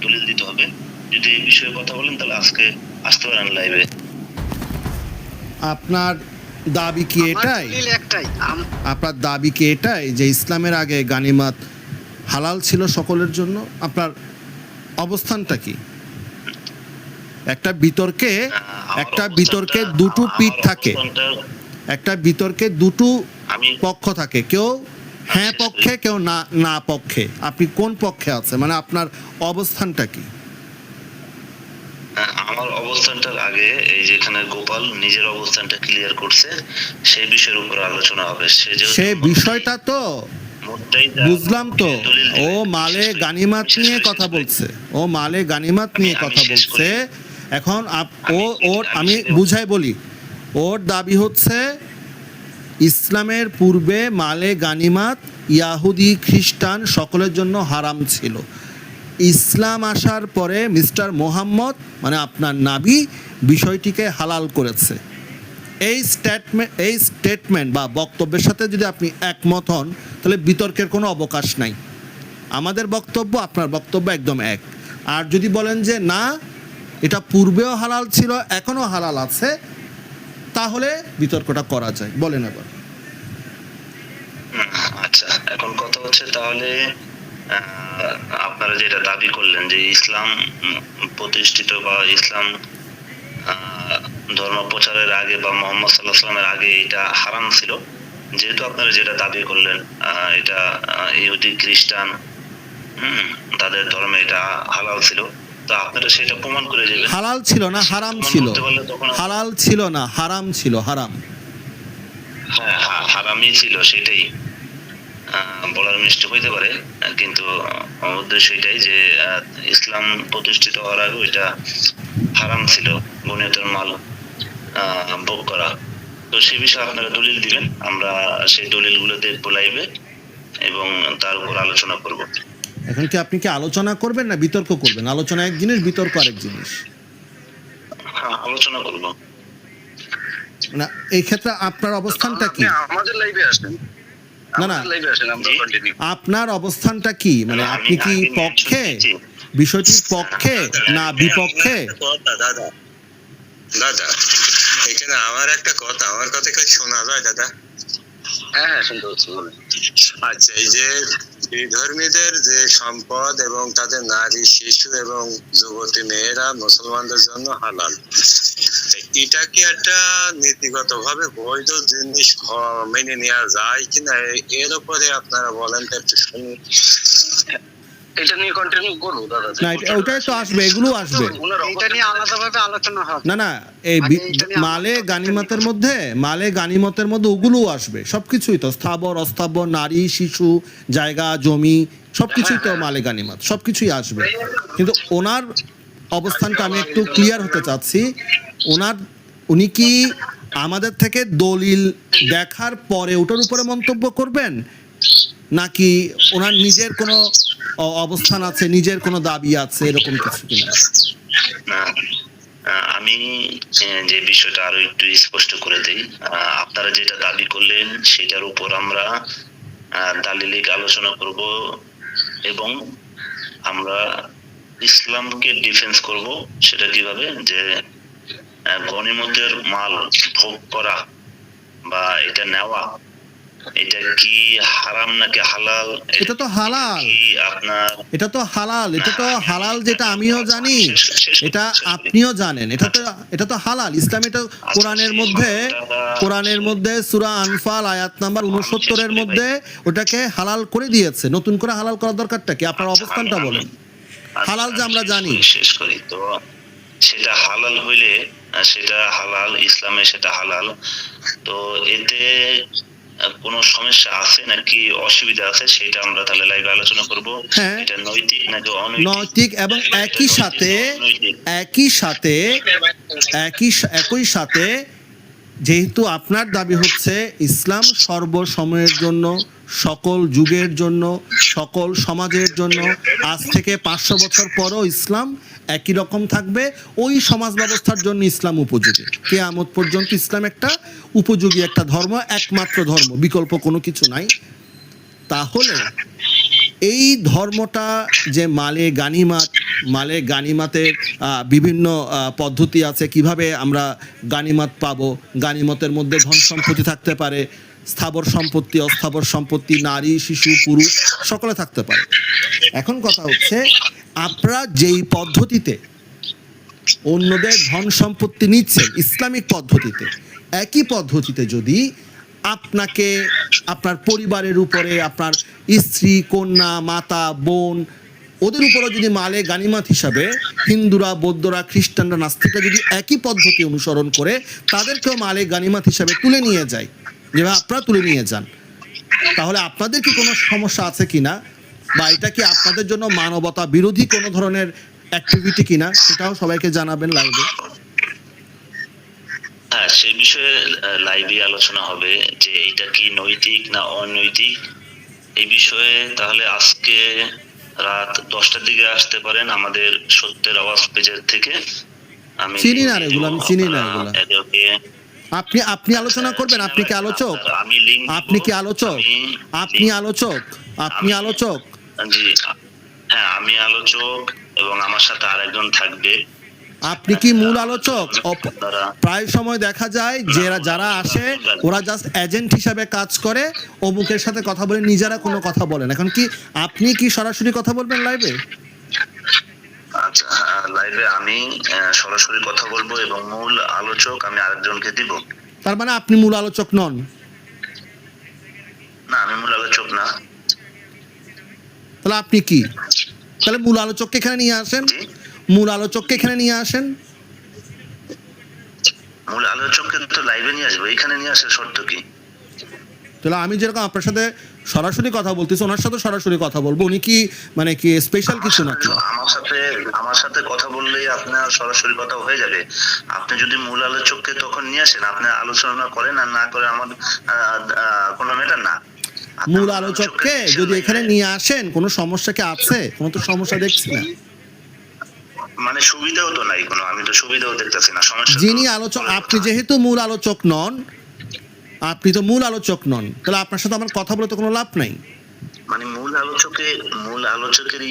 দলিল দিতে হবে। যদি এই বিষয়ে কথা বলেন তাহলে আজকে আসতে পারেন লাইভে আপনার দাবি কি এটাই? আপনার দাবি কি এটাই যে ইসলামের আগে গানিমাত হালাল ছিল সকলের জন্য? আপনার অবস্থানটা কি? একটা বিতর্কে একটা অবস্থানটা- বিতর্কে দুটো পিঠ থাকে। একটা বিতর্কে দুটো পক্ষ থাকে। কেউ হ্যাঁ পক্ষে কেউ না না পক্ষে। আপনি কোন পক্ষে আছে মানে আপনার অবস্থানটা কি? আমার অবস্থানটার আগে এই যেখানে গোপাল নিজের অবস্থানটা ক্লিয়ার করছে সেই বিষয়ের উপর আলোচনা হবে। সে যেহেতু সে বিষয়টা তো বুঝলাম তো। ও মালে গানিমাত নিয়ে কথা বলছে। ও মালে গানিমাত নিয়ে কথা বলছে। এখন আপ- ও ওর আমি বুঝাই বলি। ওর দাবি হচ্ছে ইসলামের পূর্বে মালে গানিমাত ইয়াহুদি খ্রিস্টান সকলের জন্য হারাম ছিল। ইসলাম আসার পরে মিস্টার মোহাম্মদ মানে আপনার নাবি বিষয়টিকে হালাল করেছে। এই স্টেটমেন্ট এই স্টেটমেন্ট বা বক্তব্যের সাথে যদি আপনি একমত হন তাহলে বিতর্কের কোনো অবকাশ নাই। আমাদের বক্তব্য আপনার বক্তব্য একদম এক। আর যদি বলেন যে না এটা পূর্বেও হালাল ছিল এখনও হালাল আছে তাহলে বিতর্কটা করা যায়। বলেন হুম, আচ্ছা এখন কথা হচ্ছে তাহলে আপনারা যেটা দাবি করলেন যে ইসলাম প্রতিষ্ঠিত বা ইসলাম ধর্ম প্রচারের আগে বা মোহাম্মদ সাল্লাহ সাল্লামের আগে এটা হারাম ছিল। যেহেতু আপনারা যেটা দাবি করলেন এটা ইহুদি খ্রিস্টান হুম তাদের ধর্মে এটা হালাল ছিল। তো আপনারা সেটা প্রমাণ করে দেবেন। হালাল ছিল না হারাম ছিল। হালাল ছিল না হারাম ছিল হারাম। হ্যাঁ হারামই ছিল সেটাই। বলার মিষ্টি হইতে পারে কিন্তু উদ্দেশ্য এটাই যে ইসলাম প্রতিষ্ঠিত হওয়ার আগে ওইটা হারাম ছিল গণিতের মাল ভোগ করা। তো সেই বিষয়ে আপনারা দলিল দিবেন আমরা সেই দলিলগুলো দেখব লাইভে এবং তার উপর আলোচনা করব। এখন কি আপনি কি আলোচনা করবেন না বিতর্ক করবেন? আলোচনা এক জিনিস বিতর্ক আরেক জিনিস। হ্যাঁ আলোচনা করব। না এই ক্ষেত্রে আপনার অবস্থানটা কি? আমাদের লাইভে আসেন। না, না। আপনার অবস্থানটা কি? মানে আপনি কি পক্ষে? বিষয়টির পক্ষে না বিপক্ষে? দাদা। দাদা এখানে আমার একটা কথা আমার কথা কি শোনা যায় দাদা? হ্যাঁ হ্যাঁ শুনতে আচ্ছা এই যে বিধর্মীদের যে সম্পদ এবং তাদের নারী শিশু এবং যুবতী মেয়েরা মুসলমানদের জন্য হালাল। এটা কি একটা নীতিগত ভাবে বৈধ জিনিস মেনে নেওয়া যায় কিনা এর উপরে আপনারা বলেন তো একটু শুনি। এটা নিয়ে কন্টিনিউ করব দাদা। না ওটাই তো আসবে এগুলো আসবে। এটা নিয়ে আলাদাভাবে আলোচনা হবে। না না এই বি- আগে এইটা নিয়ে মালে গানিমতের মধ্যে মালে গানিমতের মধ্যে ওগুলোও আসবে। সবকিছুই তো স্থাবর অস্থাবর নারী শিশু জায়গা জমি সবকিছুই তো মালে গানিমত সবকিছুই আসবে। কিন্তু ওনার অবস্থানটা আমি একটু ক্লিয়ার হতে চাচ্ছি। ওনার, উনি কি আমাদের থেকে দলিল দেখার পরে ওটার উপরে মন্তব্য করবেন? নাকি ওনার নিজের কোনো অবস্থান আছে, নিজের কোনো দাবি আছে, এরকম কিছু কিনা? আমি যে বিষয়টা আরও একটু স্পষ্ট করে দিই আপনারা যেটা দাবি করলেন, সেটার উপর আমরা দালিলিক আলোচনা করব এবং আমরা ইসলামকে ডিফেন্স করব, সেটা কীভাবে? যে গনিমতের মাল ভোগ করা বা এটা নেওয়া এটা কি হারাম নাকি হালাল? এটা তো হালাল। আপনার এটা তো হালাল। এটা তো হালাল যেটা আমিও জানি। এটা আপনিও জানেন। এটা তো এটা তো হালাল। ইসলাম এটা কোরআনের মধ্যে কোরআনের মধ্যে সূরা আনফাল আয়াত নাম্বার উনসত্তরের মধ্যে ওটাকে হালাল করে দিয়েছে। নতুন করে হালাল করার দরকারটা কি? আপনার অবস্থানটা বলেন। হালাল যে আমরা জানি। শেষ করি। তো সেটা হালাল হইলে সেটা হালাল ইসলামে সেটা হালাল। তো এতে কোনো সমস্যা আছে নাকি অসুবিধা আছে সেটা আমরা তাহলে লাইভে আলোচনা করব। হ্যাঁ। এটা নৈতিক নাকি অনৈতিক? নৈতিক এবং একই সাথে একই সাথে একই একই সাথে যেহেতু আপনার দাবি হচ্ছে ইসলাম সর্বসময়ের জন্য সকল যুগের জন্য, সকল সমাজের জন্য, আজ থেকে পাঁচশো বছর পরও ইসলাম একই রকম থাকবে। ওই সমাজ ব্যবস্থার জন্য ইসলাম উপযোগী। কেয়ামত পর্যন্ত ইসলাম একটা উপযোগী একটা ধর্ম, একমাত্র ধর্ম, বিকল্প কোনো কিছু নাই। তাহলে এই ধর্মটা যে মালে গানিমাত, মালে গানিমাতের বিভিন্ন পদ্ধতি আছে কীভাবে আমরা গানিমাত পাবো, গানিমতের মধ্যে ধন সম্পত্তি থাকতে পারে স্থাবর সম্পত্তি, অস্থাবর সম্পত্তি, নারী, শিশু, পুরুষ, সকলে থাকতে পারে। এখন কথা হচ্ছে, আপনারা যেই পদ্ধতিতে অন্যদের ধন সম্পত্তি নিচ্ছেন, ইসলামিক পদ্ধতিতে, একই পদ্ধতিতে যদি আপনাকে, আপনার পরিবারের উপরে, আপনার স্ত্রী, কন্যা, মাতা, বোন, ওদের উপরে যদি মালে গানিমাত হিসাবে হিন্দুরা, বৌদ্ধরা, খ্রিস্টানরা, নাস্তিকরা যদি একই পদ্ধতি অনুসরণ করে, তাদেরকেও মালে গানিমাত হিসাবে তুলে নিয়ে যায় যেভাবে আপনারা তুলে নিয়ে যান। তাহলে আপনাদের কি কোনো সমস্যা আছে কিনা? বা এটা কি আপনাদের জন্য মানবতা বিরোধী কোনো ধরনের অ্যাক্টিভিটি কিনা? সেটাও সবাইকে জানাবেন লাইভে হ্যাঁ সেই বিষয়ে লাইভে আলোচনা হবে যে এটা কি নৈতিক না অনৈতিক। এই বিষয়ে তাহলে আজকে রাত দশটার দিকে আসতে পারেন আমাদের সত্যের আওয়াজ পেজের থেকে। আমি চিনি না রে এগুলো, আমি চিনি না আপনি আপনি আলোচনা করবেন আপনি কি আলোচক? আপনি কি আলোচক? আপনি আলোচক? আপনি আলোচক? হ্যাঁ আমি আলোচক এবং আমার সাথে আরেকজন থাকবে। আপনি কি মূল আলোচক? প্রায় সময় দেখা যায় যে যারা আসে ওরা জাস্ট এজেন্ট হিসাবে কাজ করে অমুকের সাথে কথা বলে নিজেরা কোনো কথা বলেন এখন কি আপনি কি সরাসরি কথা বলবেন লাইভে লাইভে আমি সরাসরি কথা বলব এবং মূল আলোচক আমি আরেকজনকে দিব। তার মানে আপনি মূল আলোচক নন? না আমি মূল আলোচক না। তাহলে আপনি কি? তাহলে মূল আলোচককে এখানে নিয়ে আসেন। মূল আলোচককে এখানে নিয়ে আসেন। মূল আলোচককে তো লাইভে নিয়ে আসব। এখানে নিয়ে আসার শর্ত কি? তাহলে আমি যেরকম আপনার সাথে সরাসরি কথা বলতেছি ওনার সাথে সরাসরি কথা বলব। উনি কি মানে কি স্পেশাল কিছু নাকি? আমার সাথে আমার সাথে কথা বললেই আপনার সরাসরি কথা হয়ে যাবে। আপনি যদি মূল আলোচককে তখন নিয়ে আসেন আপনি আলোচনা করেন আর না করে আমার কোনো ম্যাটার না। মূল আলোচককে যদি এখানে নিয়ে আসেন কোনো সমস্যা কি আছে? কোনো তো সমস্যা দেখছি না। মানে সুবিধাও তো নাই কোনো আমি তো সুবিধাও দেখতেছি না সমস্যা যিনি আলোচক আপনি যেহেতু মূল আলোচক নন আপনি তো মূল আলোচক নন। তাহলে আপনার সাথে আমার কথা বলে তো কোনো লাভ নাই। মানে মূল আলোচকে মূল আলোচকের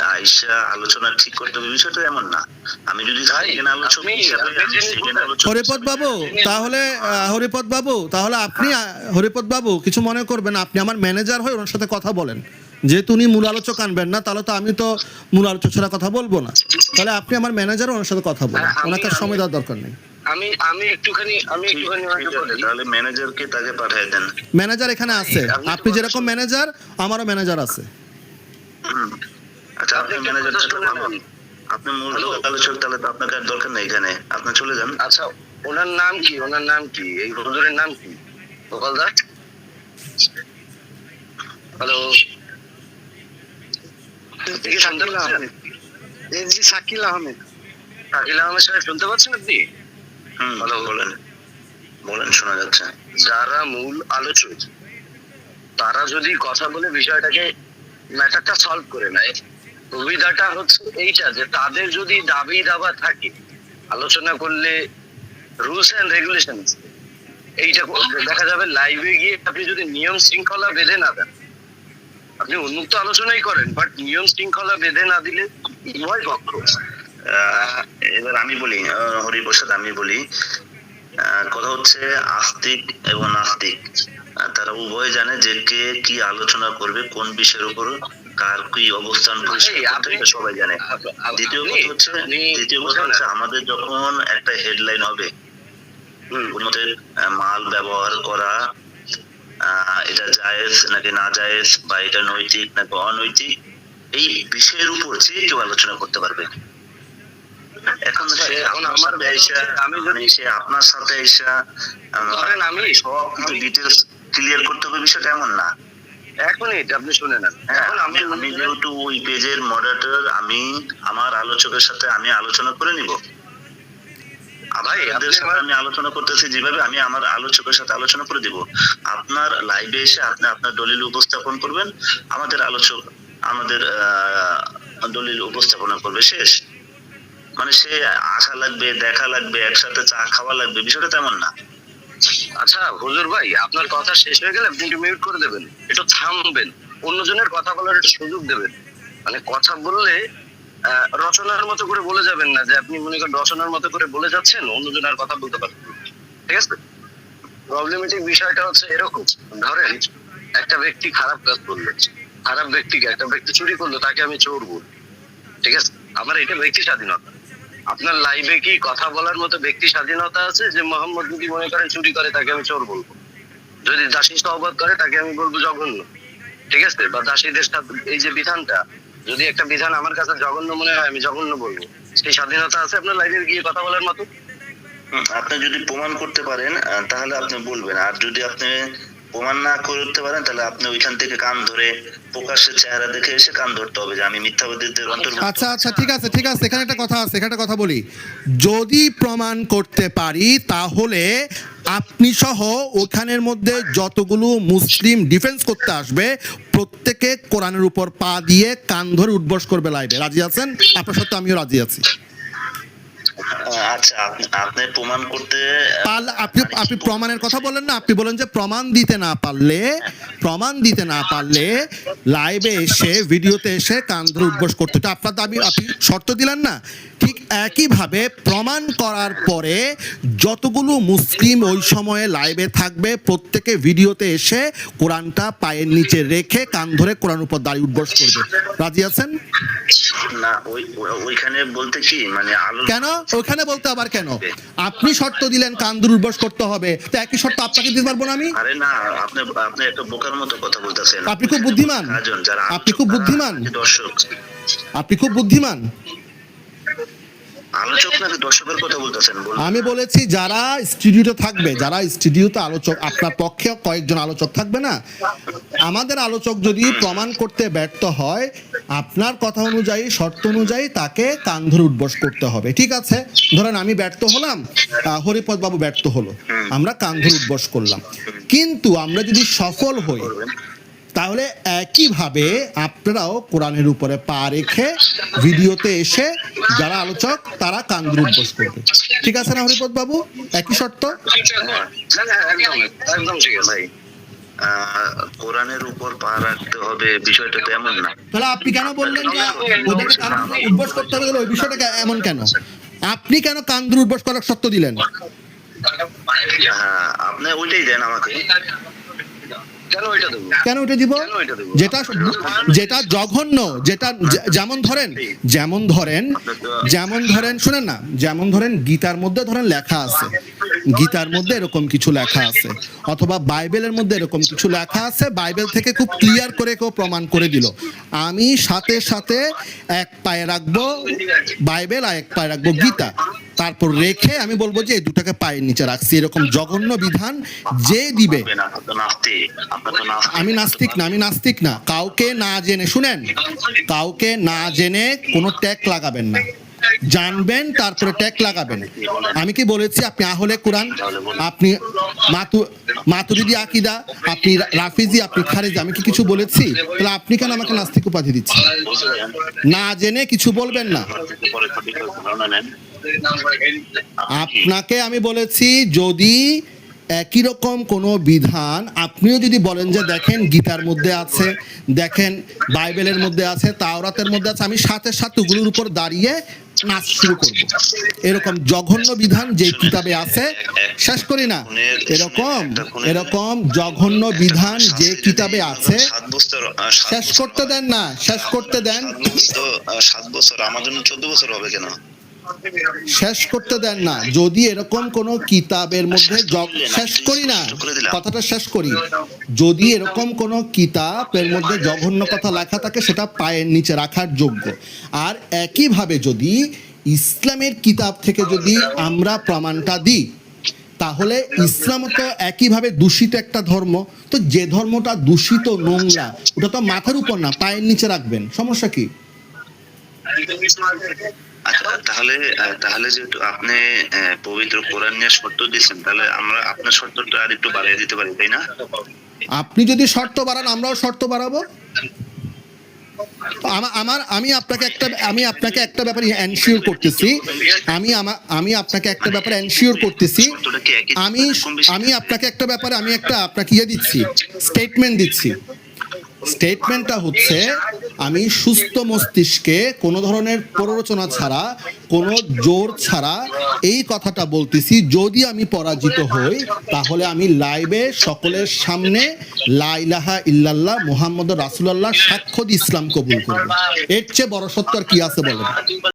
আইসা আলোচনা ঠিক করতে হবে। বিষয়টা এমন না। আমি যদি আলোচক হরিপদ বাবু তাহলে হরিপদ বাবু তাহলে আপনি হরিপদ বাবু কিছু মনে করবেন? আপনি আমার ম্যানেজার হয়ে ওনার সাথে কথা বলেন। যেহেতু উনি মূল আলোচক আনবেন না তাহলে তো আমি তো মূল আলোচক ছাড়া কথা বলব না। তাহলে আপনি আমার ম্যানেজার ওনার সাথে কথা বলেন। হ্যাঁ, ওনাকে সময় দেওয়ার দরকার নেই। আমি আমি একটুখানি আমি একটুখানি তাহলে ম্যানেজারকে তাকে পাঠিয়ে দেন। ম্যানেজার এখানে আছে। আপনি যেরকম ম্যানেজার আমারও ম্যানেজার আছে। আচ্ছা আপনি ম্যানেজার। আপনি মূল হ্যালো। আলোচক তাহলে তো আপনাকে আর দরকার নেই এখানে। আপনি চলে যান। আচ্ছা ওনার নাম কি? ওনার নাম কি? এই হুজুরের নাম কি? গোপাল দা? হ্যালো? পাচ্ছেন? জি শাকিল আহমেদ। শাকিল আহমেদ সাহেব শুনতে পাচ্ছেন আপনি? বলেন। বলেন, শোনা যাচ্ছে। যারা মূল আলোচক, তারা যদি কথা বলে বিষয়টাকে ম্যাটারটা সলভ করে নেয়, সুবিধাটা হচ্ছে এইটা যে তাদের যদি দাবি দাবা থাকে, আলোচনা করলে রুলস এন্ড রেগুলেশন এইটা দেখা যাবে লাইভে গিয়ে আপনি যদি নিয়ম শৃঙ্খলা বেঁধে না দেন, আপনি উন্মুক্ত আলোচনাই করেন, বাট নিয়ম শৃঙ্খলা বেঁধে না দিলে উভয় পক্ষ এবার আমি বলি হরিপ্রসাদ আমি বলি কথা হচ্ছে আস্তিক এবং নাস্তিক। তারা উভয় জানে যে কে কি আলোচনা করবে কোন বিষয়ের উপর কার কি অবস্থান সবাই জানে। দ্বিতীয় কথা হচ্ছে দ্বিতীয় কথা হচ্ছে আমাদের যখন একটা হেডলাইন হবে মাল ব্যবহার করা আহ, এটা জায়েজ নাকি না জায়েজ বা এটা নৈতিক নাকি অনৈতিক এই বিষয়ের উপর যে কেউ আলোচনা করতে পারবে। এখন সে এখন আমার এসে আমি যদি- মানে সে আপনার সাথে এসে ধরেন আমি- সব কিছু ডিটেলস ক্লিয়ার করতে হবে বিষয়টা এমন না। এক মিনিট আপনি শুনে নেন হ্যাঁ, এখন আমি আমি যেহেতু ওই পেজের মডারেটর আমি আমার আলোচকের সাথে আমি আলোচনা করে নিব। ভাই, আপনি সাথে আমি আলোচনা করতেছি যেভাবে আমি আমার আলোচকের সাথে আলোচনা করে দিব। আপনার লাইভে এসে আপনি আপনার দলিল উপস্থাপন করবেন আমাদের আলোচক আমাদের আহ, দলিল উপস্থাপনা করবে। শেষ। মানে সে আসা লাগবে, দেখা লাগবে, একসাথে চা খাওয়া লাগবে, বিষয়টা তেমন না। আচ্ছা হুজুর ভাই, আপনার কথা শেষ হয়ে গেলে আপনি একটু মিউট করে দেবেন, একটু থামবেন, অন্যজনের কথা বলার একটু সুযোগ দেবেন। মানে কথা বললে রচনার মতো করে বলে যাবেন না, যে আপনি মনে করেন রচনার মতো করে বলে যাচ্ছেন, অন্যজন আর কথা বলতে পারবেন ঠিক আছে? প্রবলেমেটিক বিষয়টা হচ্ছে এরকম, ধরেন একটা ব্যক্তি খারাপ কাজ করল, খারাপ ব্যক্তিকে একটা ব্যক্তি চুরি করল, তাকে আমি চোর বলব ঠিক আছে? আমার এটা ব্যক্তি স্বাধীনতা। আপনার লাইভে কি কথা বলার মতো ব্যক্তি স্বাধীনতা আছে যে মোহাম্মদ যদি মনে করেন চুরি করে, তাকে আমি চোর বলব? যদি দাসী সহবাদ করে, তাকে আমি বলব জঘন্য। ঠিক আছে? বা দাসীদের সাথে এই যে বিধানটা, যদি একটা বিধান আমার কাছে জঘন্য মনে হয়, আমি জঘন্য বলব। সেই স্বাধীনতা আছে আপনার লাইভে গিয়ে কথা বলার মতো? আপনি যদি প্রমাণ করতে পারেন তাহলে আপনি বলবেন। আর যদি আপনি প্রমাণ না করতে পারেন তাহলে আপনি ওইখান থেকে কান ধরে প্রকাশ্যের চেহারা দেখে এসে কান ধরতে হবে যে আমি মিথ্যাবাদীদের অন্তর্ভুক্ত আচ্ছা আচ্ছা ঠিক আছে ঠিক আছে এখানে একটা কথা আছে এখানে একটা কথা বলি। যদি প্রমাণ করতে পারি তাহলে আপনি সহ ওখানের মধ্যে যতগুলো মুসলিম ডিফেন্স করতে আসবে প্রত্যেকে কোরআনের উপর পা দিয়ে কান ধরে উদ্বস করবে লাইভে রাজি আছেন? আপনার সত্ত্বে আমিও রাজি আছি। আচ্ছা আপনি আপনি প্রমাণ করতে আহ, পাল আপনি আপনি প্রমাণের কথা বলেন না আপনি বলেন যে প্রমাণ দিতে না পারলে প্রমাণ দিতে না পারলে লাইভে এসে ভিডিওতে এসে কান ধরে উদ্বোস করতে। আপনার দাবি আপনি শর্ত দিলেন না। ঠিক একইভাবে প্রমাণ করার পরে যতগুলো মুসলিম ওই সময়ে লাইভে থাকবে প্রত্যেকে ভিডিওতে এসে কোরআনটা পায়ের নিচে রেখে কান ধরে কোরআন উপর দাঁড়িয়ে উদ্বোস করবে। রাজি আছেন? না ওই ওই- ওইখানে বলতে কি মানে কেন? ওখানে বলতে আবার কেন? আপনি শর্ত দিলেন কান দুর্বশ করতে হবে। তো একই শর্ত আপনাকে দিতে পারব না আমি? আরে না আপনি আপনি একটা বোকার মতো কথা বলতেছেন। আপনি খুব বুদ্ধিমান। আপনি খুব বুদ্ধিমান। দর্শক। আপনি খুব বুদ্ধিমান। আলোচক নাকি দর্শকের কথা বলতেছেন? আমি বলেছি যারা স্টুডিওতে থাকবে যারা স্টুডিওতে আলোচক আপনার পক্ষে কয়েকজন আলোচক থাকবে না আমাদের আলোচক যদি প্রমাণ করতে ব্যর্থ হয় আপনার কথা অনুযায়ী শর্ত অনুযায়ী তাকে কান ধরে উদ্বস করতে হবে। ঠিক আছে? ধরেন আমি ব্যর্থ হলাম আহ, হরিপদ বাবু ব্যর্থ হলো। আমরা কান ধরে উদ্বস করলাম। কিন্তু আমরা যদি সফল হই তাহলে একইভাবে আপনারাও কোরআনের উপরে পা রেখে ভিডিওতে এসে যারা আলোচক তারা কান্দ্র উদ্বোস করবে। ঠিক আছে না হরিপদ বাবু? একই শর্ত? কোরআনের উপর পা রাখতে হবে বিষয়টা তো এমন না। তাহলে আপনি কেন বললেন যে ওদেরকে কান্দ্র উদ্বোস করতে হবে? ওই বিষয়টা এমন কেন? আপনি কেন কান্দ্র উদ্বোস করার শর্ত দিলেন? হ্যাঁ আপনি ওইটাই দেন আমাকে। কেন ওইটা দেবো? যেটা যেটা জঘন্য যেটা যেমন ধরেন যেমন ধরেন যেমন ধরেন শুনেন না যেমন ধরেন গীতার মধ্যে ধরেন লেখা আছে। গীতার মধ্যে এরকম কিছু লেখা আছে। অথবা বাইবেলের মধ্যে এরকম কিছু লেখা আছে বাইবেল থেকে খুব ক্লিয়ার করে কেউ প্রমাণ করে দিল। আমি সাথে সাথে এক পায়ে রাখব বাইবেল আর এক পায়ে রাখব গীতা। তারপর রেখে আমি বলব যে এই দুটাকে পায়ের নিচে রাখছি। এরকম জঘন্য বিধান যে দিবে। আমি নাস্তিক না আমি নাস্তিক না। কাউকে না জেনে শুনেন কাউকে না জেনে কোনো ট্যাগ লাগাবেন না। জানবেন তারপরে ট্যাগ লাগাবেন। আমি কি বলেছি? আপনি আহলে কোরআন আপনি মাতু মাতুরিদি আকিদা আপনি রাফিজি আপনি খারেজি আমি কি কিছু বলেছি? তাহলে আপনি কেন আমাকে নাস্তিক উপাধি দিচ্ছেন? না জেনে কিছু বলবেন না। আপনাকে আমি বলেছি, যদি একই রকম কোনো বিধান, আপনিও যদি বলেন যে দেখেন গীতার মধ্যে আছে, দেখেন বাইবেলের মধ্যে আছে, তাওরাতের মধ্যে আছে, আমি সাথে সাথে ওগুলোর উপর দাঁড়িয়ে নাচ শুরু করব। এরকম জঘন্য বিধান যে কিতাবে আছে, শেষ করি না। এরকম এরকম জঘন্য বিধান যে কিতাবে আছে, শেষ করতে দেন না, শেষ করতে দেন। সাত বছর আমার জন্য চোদ্দ বছর হবে কেন? শেষ করতে দেন না। যদি এরকম কোন কিতাবের মধ্যে শেষ করি না। কথাটা শেষ করি। যদি এরকম কোন কিতাবের মধ্যে জঘন্য কথা লেখা থাকে সেটা পায়ের নিচে রাখার যোগ্য। আর একইভাবে যদি ইসলামের কিতাব থেকে যদি আমরা প্রমাণটা দিই তাহলে ইসলাম তো একইভাবে দূষিত একটা ধর্ম। তো যে ধর্মটা দূষিত নোংরা ওটা তো মাথার উপর না পায়ের নিচে রাখবেন। সমস্যা কি? তাহলে তাহলে যেহেতু আপনি পবিত্র কোরআন নিয়ে শর্ত দিয়েছেন তাহলে আমরা আপনার শর্তটা আর একটু বাড়িয়ে দিতে পারি তাই না? আপনি যদি শর্ত বাড়ান আমরাও শর্ত বাড়াবো। আমার আমি আপনাকে একটা আমি আপনাকে একটা ব্যাপারে এনশিওর করতেছি। আমি আমি আপনাকে একটা ব্যাপারে এনশিওর করতেছি। আমি আমি আপনাকে একটা ব্যাপারে আমি একটা আপনাকে ইয়ে দিচ্ছি স্টেটমেন্ট দিচ্ছি। স্টেটমেন্টটা হচ্ছে আমি সুস্থ মস্তিষ্কে কোনো ধরনের প্ররোচনা ছাড়া, কোনো জোর ছাড়া এই কথাটা বলতেছি, যদি আমি পরাজিত হই, তাহলে আমি লাইভে সকলের সামনে লাইলাহা ইল্লাল্লাহ মুহাম্মদ রাসুলাল্লাহ সাক্ষ্য ইসলাম কবুল করব। এর চেয়ে বড় সত্য আর কি আছে বলেন?